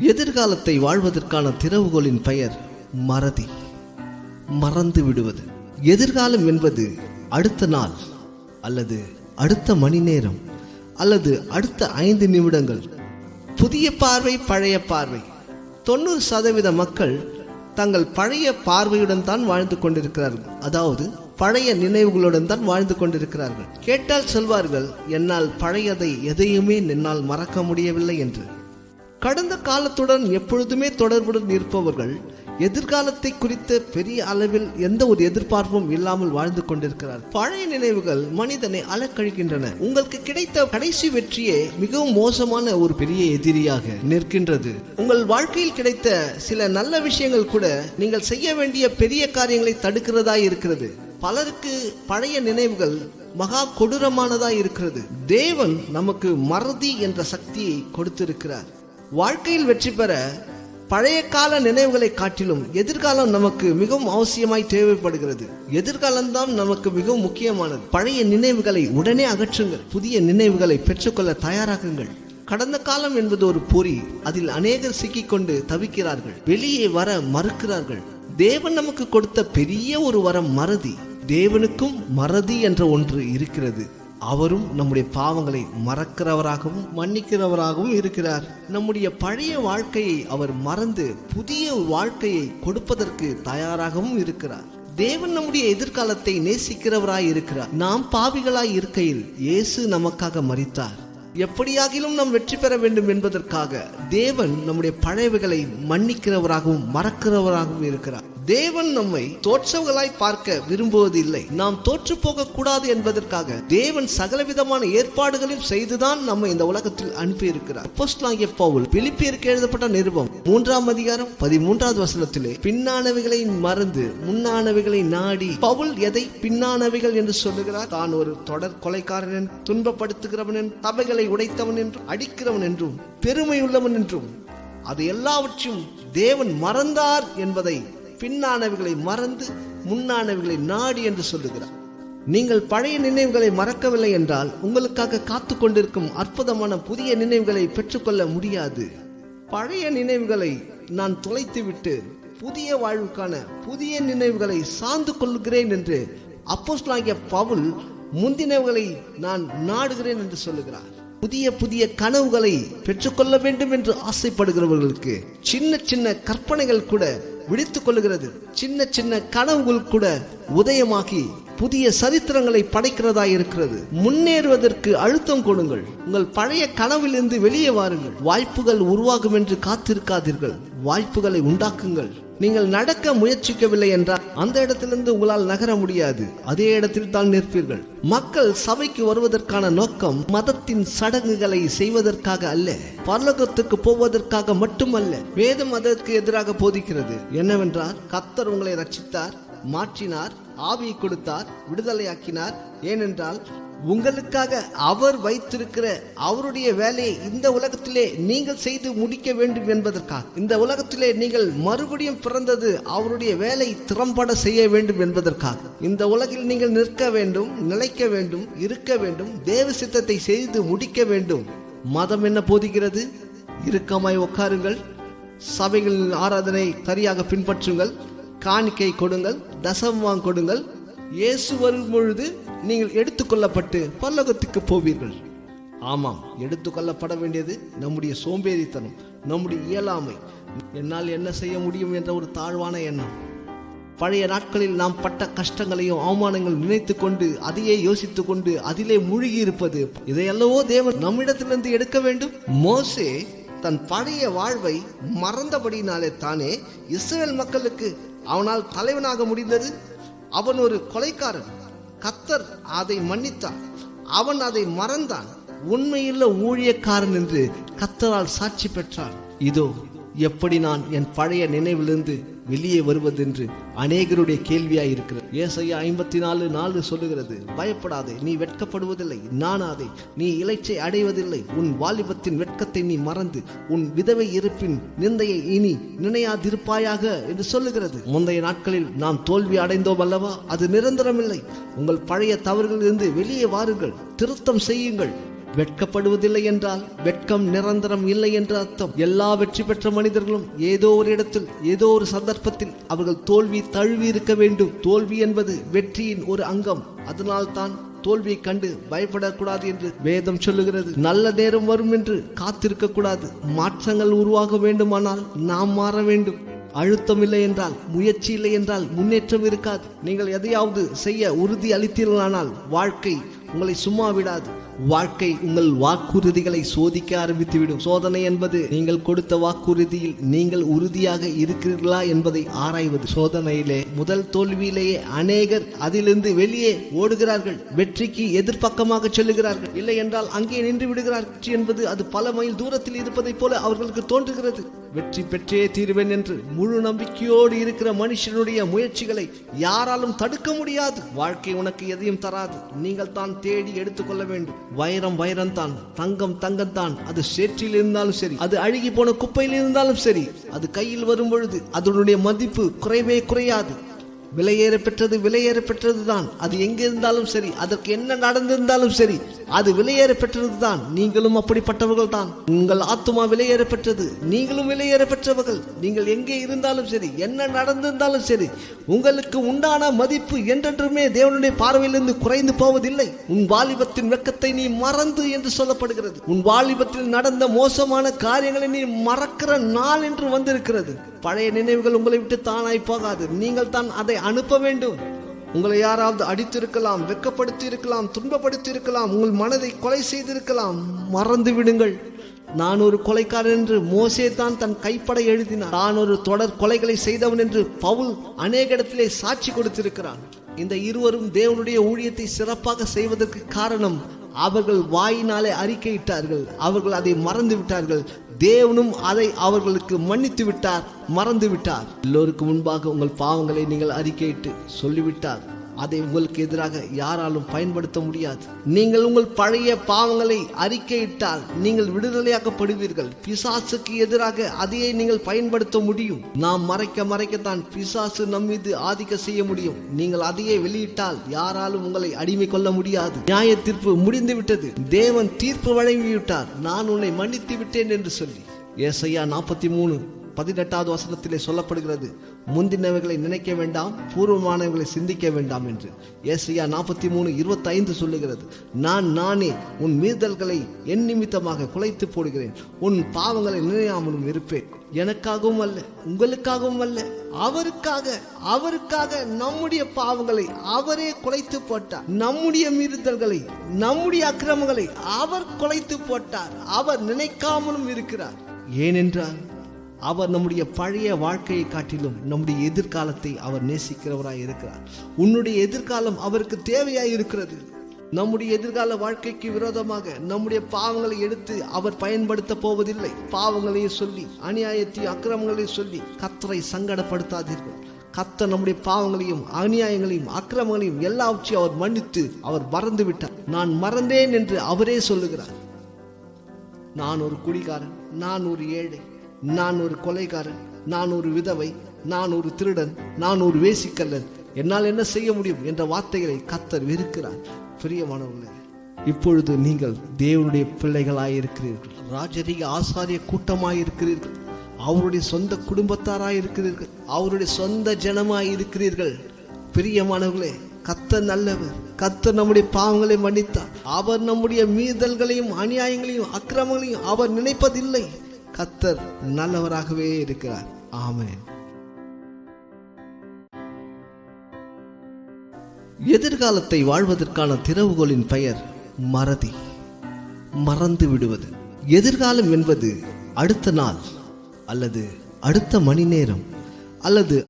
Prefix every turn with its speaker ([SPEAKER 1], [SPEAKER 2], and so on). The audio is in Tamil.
[SPEAKER 1] எதிர்காலத்தை வாழ்வதற்கான திறவுகோலின் பெயர் மறதி. மறந்து விடுவது. எதிர்காலம் என்பது அடுத்த நாள் அல்லது அடுத்த மணி நேரம் அல்லது அடுத்த ஐந்து நிமிடங்கள். புதிய பார்வை பழைய பார்வை. தொண்ணூறு சதவீத மக்கள் தங்கள் பழைய பார்வையுடன் தான் வாழ்ந்து கொண்டிருக்கிறார்கள். அதாவது பழைய நினைவுகளுடன் தான் வாழ்ந்து கொண்டிருக்கிறார்கள். கேட்டால் சொல்வார்கள் என்னால் பழையதை எதையுமே என்னால் மறக்க முடியவில்லை என்று. கடந்த காலத்துடன் எப்பொழுதுமே தொடர்புடன் இருப்பவர்கள் எதிர்காலத்தை குறித்த பெரிய அளவில் எந்த ஒரு எதிர்பார்ப்பும் இல்லாமல் வாழ்ந்து கொண்டிருக்கிறார். பழைய நினைவுகள் மனிதனை அலக்கழிக்கின்றன. உங்களுக்கு கிடைத்த கடைசி வெற்றியே மிகவும் மோசமான ஒரு பெரிய எதிரியாக நிற்கின்றது. உங்கள் வாழ்க்கையில் கிடைத்த சில நல்ல விஷயங்கள் கூட நீங்கள் செய்ய வேண்டிய பெரிய காரியங்களை தடுக்கிறதா இருக்கிறது. பலருக்கு பழைய நினைவுகள் மகா கொடூரமானதா இருக்கிறது. தேவன் நமக்கு மறதி என்ற சக்தியை கொடுத்திருக்கிறார். வாழ்க்கையில் வெற்றி பெற பழைய கால நினைவுகளை காட்டிலும் எதிர்காலம் நமக்கு மிகவும் அவசியமாய் தேவைப்படுகிறது. எதிர்காலம்தான் நமக்கு மிகவும் முக்கியமானது. பழைய நினைவுகளை உடனே அகற்றுங்கள். புதிய நினைவுகளை பெற்றுக்கொள்ள தயாராகுங்கள். கடந்த காலம் என்பது ஒரு பொறி. அதில் அநேகர் சிக்கிக்கொண்டு தவிக்கிறார்கள். வெளியே வர மறுக்கிறார்கள். தேவன் நமக்கு கொடுத்த பெரிய ஒரு வரம் மறதி. தேவனுக்கும் மறதி என்ற ஒன்று இருக்கிறது. அவரும் நம்முடைய பாவங்களை மறக்கிறவராகவும் மன்னிக்கிறவராகவும் இருக்கிறார். நம்முடைய பழைய வாழ்க்கையை அவர் மறந்து புதிய வாழ்க்கையை கொடுப்பதற்கு தயாராகவும் இருக்கிறார். தேவன் நம்முடைய எதிர்காலத்தை நேசிக்கிறவராய் இருக்கிறார். நாம் பாவிகளாய் இருக்கையில் இயேசு நமக்காக மறித்தார் எப்படியாகிலும் நாம் வெற்றி பெற வேண்டும் என்பதற்காக தேவன் நம்முடைய பழையவைகளை மன்னிக்கிறவராகவும் மறக்கிறவராகவும் இருக்கிறார். தேவன் நம்மை தோற்றவர்களாய் பார்க்க விரும்புவதில்லை. நாம் தோற்று போக கூடாது என்பதற்காக தேவன் சகலவிதமான ஏற்பாடுகளையும் செய்துதான் நம்மை இந்த உலகத்தில் அனுப்பியிருக்கிறார். இருக்கிறார் பவுல் பிலிப்பியருக்கு எழுதப்பட்ட நிருபம் மூன்றாம் அதிகாரம் பதிமூன்றாவது வசனத்திலே பின்னானவைகளை மறந்து முன்னானவைகளை நாடி பவுல் எதை பின்னானவைகள் என்று சொல்லுகிறார்? தான் ஒரு தொடர் கொலைக்காரன் துன்பப்படுத்துகிறவன் சபைகளை உடைத்தவன் என்றும் அடிக்கிறவன் என்றும் பெருமையுள்ளவன் என்றும் அது எல்லாவற்றையும் தேவன் மறந்தார் என்பதை பின்னானவைகளை மறந்து முன்னானவைகளை நாடி என்று சொல்லுகிறார். நீங்கள் பழைய நினைவுகளை மறக்கவில்லை என்றால் உங்களுக்காக காத்து கொண்டிருக்கும் அற்புதமான புதிய நினைவுகளை பெற்றுக்கொள்ள முடியாது. பழைய நினைவுகளை நான் தொலைத்துவிட்டு புதிய வாழ்வுக்கான புதிய நினைவுகளை சார்ந்து கொள்கிறேன் என்று அப்போஸ்லாகிய பவுல் முந்தினவுகளை நான் நாடுகிறேன் என்று சொல்லுகிறார். புதிய புதிய கனவுகளை பெற்றுக்கொள்ள வேண்டும் என்று ஆசைப்படுகிறவர்களுக்கு சின்ன சின்ன கற்பனைகள் கூட விழித்துக் கொள்ளுகிறது சின்ன சின்ன கனவுகள் கூட உதயமாகி புதிய சரித்திரங்களை படைக்கிறதா இருக்கிறது. முன்னேறுவதற்கு அழுத்தம் கொடுங்கள். உங்கள் பழைய கனவிலிருந்து வெளியே வாருங்கள். வாய்ப்புகள் உருவாகும் என்று காத்திருக்காதீர்கள். வாய்ப்புகளை உண்டாக்குங்கள். நீங்கள் நடக்க முயற்சிக்கவில்லை என்றால் அந்த இடத்திலிருந்து உங்களால் நகர முடியாது. அதே இடத்தில் தான் நிற்பீர்கள். மக்கள் சபைக்கு வருவதற்கான நோக்கம் மதத்தின் சடங்குகளை செய்வதற்காக அல்ல. பரலோகத்துக்கு போவதற்காக மட்டுமல்ல வேதம் அதற்கு எதிராக போதிக்கிறது. என்னவென்றால் கத்தர் உங்களை ரட்சித்தார் மாற்றினார் ஆவி கொடுத்தார் விடுதலையாக்கினார். ஏனென்றால் உங்களுக்காக அவர் வைத்திருக்கிற அவருடைய வேலையை இந்த உலகத்திலே நீங்கள் செய்து முடிக்க வேண்டும் என்பதற்காக. இந்த உலகத்திலே நீங்கள் மறுபடியும் பிறந்தது அவருடைய வேலை திறம்பட செய்ய வேண்டும் என்பதற்காக. இந்த உலகில் நீங்கள் நிற்க வேண்டும் நிலைக்க வேண்டும் இருக்க வேண்டும் தேவ சித்தத்தை செய்து முடிக்க வேண்டும். மதம் என்ன போதிக்கிறது? இறுக்கமாய் உட்காருங்கள். சபைகளின் ஆராதனை சரியாக பின்பற்றுங்கள். காணிக்கை கொடுங்கள். தசமம் கொடுங்கள். இயேசு வரும் பொழுது நீங்கள் எடுத்துக்கொள்ளப்பட்டு பல்லகத்துக்கு போவீர்கள். ஆமாம் எடுத்துக்கொள்ளப்பட வேண்டியது நம்முடைய சோம்பேறித்தனம் நம்முடைய இயலாமை. என்னால் என்ன செய்ய முடியும் என்ற ஒரு தாழ்வான எண்ணம். பழைய நாட்களில் நாம் பட்ட கஷ்டங்களையும் அவமானங்கள் நினைத்து கொண்டு அதையே யோசித்துக் கொண்டு அதிலே மூழ்கி இருப்பது இதையல்லவோ தேவன் நம்மிடத்திலிருந்து எடுக்க வேண்டும்? மோசே தன் பழைய வாழ்வை மறந்தபடினாலே தானே இஸ்ரேல் மக்களுக்கு அவனால் தலைவனாக முடிந்தது? அவன் ஒரு கொலைக்காரன். கத்தர் அதை மன்னித்தான் அவன் அதை மறந்தான். உண்மையுள்ள ஊழியக்காரன் என்று கத்தரால் சாட்சி பெற்றான். இதோ எப்படி நான் என் பழைய நினைவிலிருந்து வெளியே வருவதென்று அநேகருடைய கேள்வியாய் இருக்கிறது ஏசையா ஐம்பத்தி நாலு நாலு சொல்லுகிறது பயப்படாதே நீ வெட்கப்படுவதில்லை நானாதே நீ இலைச்சை அடைவதில்லை உன் வாலிபத்தின் வெட்கத்தை நீ மறந்து உன் விதவை இருப்பின் நிந்தையை இனி நினையாதிருப்பாயாக என்று சொல்லுகிறது. முந்தைய நாட்களில் நாம் தோல்வி அடைந்தோம் அல்லவா? அது நிரந்தரமில்லை. உங்கள் பழைய தவறுகளிலிருந்து வெளியே வாருங்கள் திருத்தம் செய்யுங்கள். வெட்கப்படுவதில்லை என்றால் வெட்கம் நிரந்தரம் இல்லை என்று அர்த்தம். எல்லா வெற்றி பெற்ற மனிதர்களும் ஏதோ ஒரு இடத்தில் ஏதோ ஒரு சந்தர்ப்பத்தில் அவர்கள் தோல்வி தழுவி இருக்க வேண்டும். தோல்வி என்பது வெற்றியின் ஒரு அங்கம். அதனால் தான் தோல்வியை கண்டு பயப்படக்கூடாது என்று வேதம் சொல்லுகிறது. நல்ல நேரம் வரும் என்று காத்திருக்க கூடாது. மாற்றங்கள் உருவாக வேண்டுமானால் நாம் மாற வேண்டும். அழுத்தம் இல்லை என்றால் முயற்சி இல்லை என்றால் முன்னேற்றம் இருக்காது. நீங்கள் எதையாவது செய்ய உறுதி அளித்தீர்களானால் வாழ்க்கை உங்களை சும்மா விடாது. வாழ்க்கை உங்கள் வாக்குறுதிகளை சோதிக்க ஆரம்பித்துவிடும். சோதனை என்பது நீங்கள் கொடுத்த வாக்குறுதியில் நீங்கள் உறுதியாக இருக்கிறீர்களா என்பதை ஆராய்வது. சோதனையிலே முதல் தோல்வியிலேயே அநேகர் அதிலிருந்து வெளியே ஓடுகிறார்கள். வெற்றிக்கு எதிர்ப்பக்கமாக செல்லுகிறார்கள். இல்லை என்றால் அங்கே நின்று விடுகிறார்கள். வெற்றி என்பது அது பல மைல் தூரத்தில் இருப்பதைப் போல அவர்களுக்கு தோன்றுகிறது. வெற்றி பெற்றே தீர்வேன் என்று முழு நம்பிக்கையோடு இருக்கிற மனுஷனுடைய முயற்சிகளை யாராலும் தடுக்க முடியாது. வாழ்க்கை உனக்கு எதையும் தராது. நீங்கள் தான் தேடி எடுத்துக்கொள்ள வேண்டும். வைரம் வைரம் தான். தங்கம் தங்கம் தான். அது சேற்றில் இருந்தாலும் சரி. அது அழுகி போன குப்பையில் இருந்தாலும் சரி. அது கையில் வரும் பொழுது அதனுடைய மதிப்பு குறைவே குறையாது. விலையேற பெற்றது விலையேற பெற்றது தான் அது எங்க இருந்தாலும் சரி அதற்கு என்ன நடந்திருந்தாலும் சரி அது விலையேற பெற்றது தான் நீங்களும் அப்படிப்பட்டவர்கள் தான் உங்கள் ஆத்துமா விலையேற பெற்றது நீங்களும் விலையேற பெற்றவர்கள் நீங்கள் எங்கே இருந்தாலும் சரி என்ன நடந்திருந்தாலும் சரி உங்களுக்கு உண்டான மதிப்பு என்றென்றுமே தேவனுடைய பார்வையிலிருந்து குறைந்து போவதில்லை. உன் வாலிபத்தின் வெக்கத்தை நீ மறந்து என்று சொல்லப்படுகிறது. உன் வாலிபத்தில் நடந்த மோசமான காரியங்களை நீ மறக்கிற நாள் என்று வந்திருக்கிறது. பழைய நினைவுகள் உங்களை விட்டு தானாய் போகாது. நீங்கள் தான் அதை அனுப்ப வேண்டும். உங்களை யாராவது அடித்திருக்கலாம் வெக்கப்படுத்தி இருக்கலாம் துன்பப்படுத்தி இருக்கலாம் உங்கள் மனதை கொலை செய்திருக்கலாம் மறந்து விடுங்கள். நான் ஒரு கொலைக்காரன் என்று மோசே தான் தன் கைப்பட எழுதினார். நான் ஒரு தொடர் கொலைகளை செய்தவன் என்று பவுல் அநேக இடத்திலே சாட்சி கொடுத்திருக்கிறான். இந்த இருவரும் தேவனுடைய ஊழியத்தை சிறப்பாக செய்வதற்கு காரணம் அவர்கள் வாயினாலே அறிக்கையிட்டார்கள் அவர்கள் அதை மறந்து விட்டார்கள். தேவனும் அதை அவர்களுக்கு மன்னித்து விட்டார் மறந்து விட்டார் எல்லோருக்கும் முன்பாக உங்கள் பாவங்களை நீங்கள் அறிக்கையிட்டு சொல்லிவிட்டார். அதை உங்களுக்கு எதிராக யாராலும் பயன்படுத்த முடியாது. நீங்கள் உங்கள் பழைய பாவங்களை அறிக்கையிட்டால் நீங்கள் விடுதலையாக்கப்படுவீர்கள். பிசாசுக்கு எதிராக அதையே நீங்கள் பயன்படுத்த முடியும். நாம் மறைக்க மறைக்கத்தான் பிசாசு நம் மீது ஆதிக்க செய்ய முடியும். நீங்கள் அதையே வெளியிட்டால் யாராலும் உங்களை அடிமை கொள்ள முடியாது. நியாய தீர்ப்பு முடிந்து விட்டது தேவன் தீர்ப்பு வழங்கிவிட்டார். நான் உன்னை மன்னித்து விட்டேன் என்று சொல்லி. ஏசையா நாற்பத்தி மூணு பதினெட்டாவது வசனத்திலே சொல்லப்படுகிறது முந்தினவைகளை நினைக்க வேண்டாம் பூர்வமானவைகளை சிந்திக்க வேண்டாம் என்று. ஏசையா நாற்பத்தி மூணு இருபத்தைந்து சொல்லுகிறது நான் நானே உன் மீறுதல்களை என் நிமித்தமாக குலைத்து போடுகிறேன் உன் பாவங்களை நினையாமலும் இருப்பேன். எனக்காகவும் அல்ல உங்களுக்காகவும் அல்ல அவருக்காக அவருக்காக நம்முடைய பாவங்களை அவரே குலைத்து போட்டார். நம்முடைய மீறுதல்களை நம்முடைய அக்கிரமங்களை அவர் குலைத்து போட்டார் அவர் நினைக்காமலும் இருக்கிறார். ஏனென்றால் அவர் நம்முடைய பழைய வாழ்க்கையை காட்டிலும் நம்முடைய எதிர்காலத்தை அவர் நேசிக்கிறவராய் இருக்கிறார். உன்னுடைய எதிர்காலம் அவருக்கு தேவையாய் இருக்கிறது. நம்முடைய எதிர்கால வாழ்க்கைக்கு விரோதமாக நம்முடைய பாவங்களை எடுத்து அவர் பயன்படுத்த போவதில்லை. பாவங்களையும் சொல்லி அநியாயத்தையும் அக்கிரமங்களையும் சொல்லி கத்தரை சங்கடப்படுத்தாதீர்கள். கத்த நம்முடைய பாவங்களையும் அநியாயங்களையும் அக்கிரமங்களையும் எல்லாவற்றையும் அவர் மன்னித்து அவர் மறந்து விட்டார் நான் மறந்தேன் என்று அவரே சொல்லுகிறார். நான் ஒரு குடிகாரன் நான் ஒரு ஏழை. நான் ஒரு கொலைகாரன் நான் ஒரு விதவை நான் ஒரு திருடன் நான் ஒரு வேசிக்கல்லன். என்னால் என்ன செய்ய முடியும் என்ற வார்த்தைகளை கத்தர் வெறுக்கிறார். பிரியமானவர்களே இப்பொழுது நீங்கள் தேவனுடைய பிள்ளைகளாயிருக்கிறீர்கள். ராஜரீக ஆசாரிய கூட்டமாயிருக்கிறீர்கள். அவருடைய சொந்த குடும்பத்தாராயிருக்கிறீர்கள். அவருடைய சொந்த ஜனமாயிருக்கிறீர்கள். பிரியமானவர்களே கத்த நல்லவர். கத்தர் நம்முடைய பாவங்களை மன்னித்தார். அவர் நம்முடைய மீதல்களையும் அநியாயங்களையும் அக்கிரமங்களையும் அவர் நினைப்பதில்லை. கத்தர் நல்லவராகவே இருக்கிறார். ஆமேன். எதிர்காலத்தை வாழ்வதற்கான திறவுகோலின் பெயர் மறதி. மறந்து விடுவது. எதிர்காலம் என்பது அடுத்த நாள் அல்லது அடுத்த மணி நேரம் அல்லது